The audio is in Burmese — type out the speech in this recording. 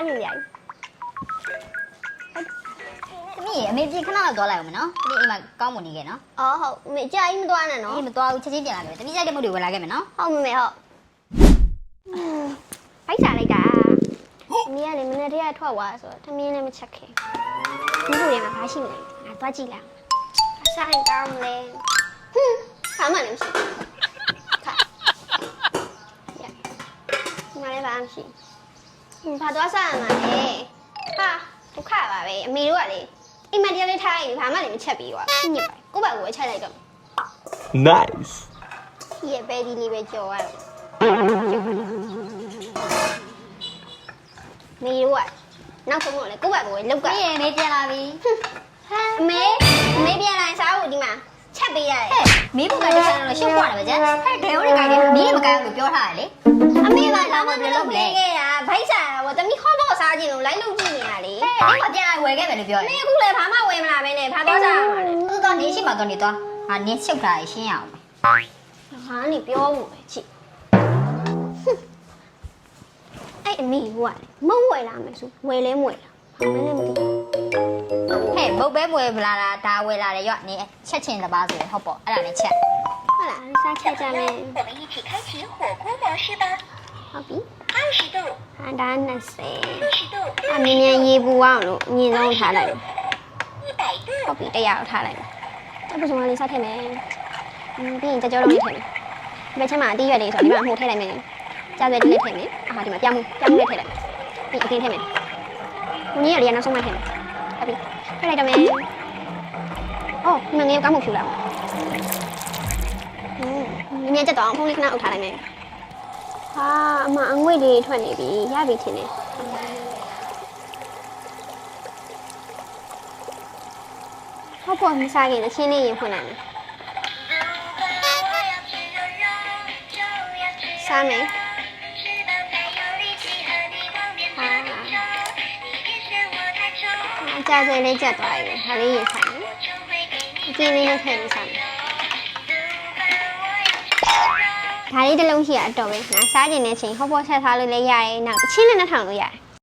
ခိုင်းနေရည်သမီးအမေပြေခဏတော့သွားလိုက်အောင်မနော်သမီးအိမ်မှာကောင်းမွန်နေခဲ့နော်အော်ဟုတ်မေကြာကြီးမသွားနဲ့နော်အေးမသွားဘူးချက်ချင်းပြန်လာမယ်သမီးကြိုက်တဲ့မုတ်တွေဝယ်လာခဲ့မယ်နော်ဟုတ်မမေဟုတ်ဖိုက်စားလိုက်တာမီးကလေမနေ့တည်းကထွက်သွားဆိုတော့သမီးလည်းမချက်ခင်ဒီလိုရမှာဘာရှိမလဲငါသွားကြည့်လိုက်အဆိုင်ကောင်းလေဟွန်းဘာမှလည်းမရှိခါရဒီမှာလည်းဘာမှမရှိဘူး ဘာသွားစားရမှာလဲဟာဒုက္ခပါပဲအမေတို့ကလေအိမ်မတရားလေးထားရင်ဘာမှလည်းမချက်ပြီးတော့ညစ်ပါကိုယ့်ဘက်ကိုပဲချက်လိုက်တော့ Nice. ဒီရဲ့ပဲဒီလေးပဲကြော်ရတယ်မေတို့ကနောက်ဆုံးတော့လေကိုယ့်ဘက်ကိုပဲလောက်ကသမီးရေအမေပြန်လာပြီအမေအမေပြန်လာရင်စားဖို့ဒီမှာချက်ပေးရတယ်ဟဲ့မီးဘုတ်ကတစ်ချက်တော့ရှုပ်သွားတယ်ဗျာဟဲ့ဒဲဦးတွေကလည်းမီးတွေမကိုင်းဘူးပြောထားတယ်လေ လို့လိုက်လုပ်ကြည့်နေရလေ ဟဲ့အိမ်မှာပြန်လာဝယ်ခဲ့မယ်လို့ပြော အ တယ် မေအခုလည်းဘာမှဝယ်မလာပဲနဲ့ဘာသွားစားရမှာလဲ သူတော့နေရှိမှတော့နေသွားဟာနင်းရှုပ်တာရှင်းရအောင် ဟာနေပြောမှုပဲချစ်အဲ့အမေကလေမုံဝယ်လာမယ်ဆိုဝယ်လဲမဝယ်လာဘာမှလည်းမသိ ဟဲ့ဘုတ်ပဲဝယ်လာတာဒါဝယ်လာတယ်ရော့နေချက်ချင်းတပါးဆိုဟုတ်ပေါ့အဲ့ဒါနဲ့ချက် ဟုတ်လားစားချက်ကြမယ် 我们一起开启火锅模式吧。 ဟုတ်ပြီ 二十度， ဟာဒါ20အမြင်မြန်ရေပူအောင်လို့အမြင့်ဆုံးထားလိုက်ဟုတ်ပြီတရားအောင်ထားလိုက်အဲ့ပုံစံလေးစထည့်မယ်ပြီးရင်ကြောကြောလုံးလေးထည့်မယ်ဒီဘက်ချက်မှာအတီးရွက်လေးဆိုဒီမှာအမှုထည့်လိုက်မယ်ကြောက်ရွက်လေးထည့်မယ်အာဟာဒီမှာပြမှုပြမှုလေးထည့်လိုက်ပြီးအကင်းထည့်မယ်ငင်းရလေးကနောက်ဆုံးမှထည့်မယ်ဟုတ်ပြီထည့်လိုက်တော့မယ်အော်ဒီမှာငင်းကောင်းမှုဖြူလာအောင်အင်းမြန်ချက်တော့ဖုန်းလေးခဏအုပ်ထားလိုက်မယ် ဟာအမအငွေ့လေးထွက်နေပြီရပြီထင်တယ်ဟုတ်ပေါ်မစားခင်တချင်းလေးရင်ဖွင့်လိုက်မယ်စားမယ်ဟာအကြစဲလေးချက်သွားပြီဒါလေးရင်ဆိုင်မယ်အကျင်းလေးနဲ့ထည့်ပြီးစားမယ် ဒါလေးတစ်လုံးရှိရအတော်ပဲငါစားကျင်တဲ့ချိန်ဟောပေါ်ချက်ထားလို့လည်းရတယ်နောက်တချင်းနဲ့နှထောင်လို့ရတယ်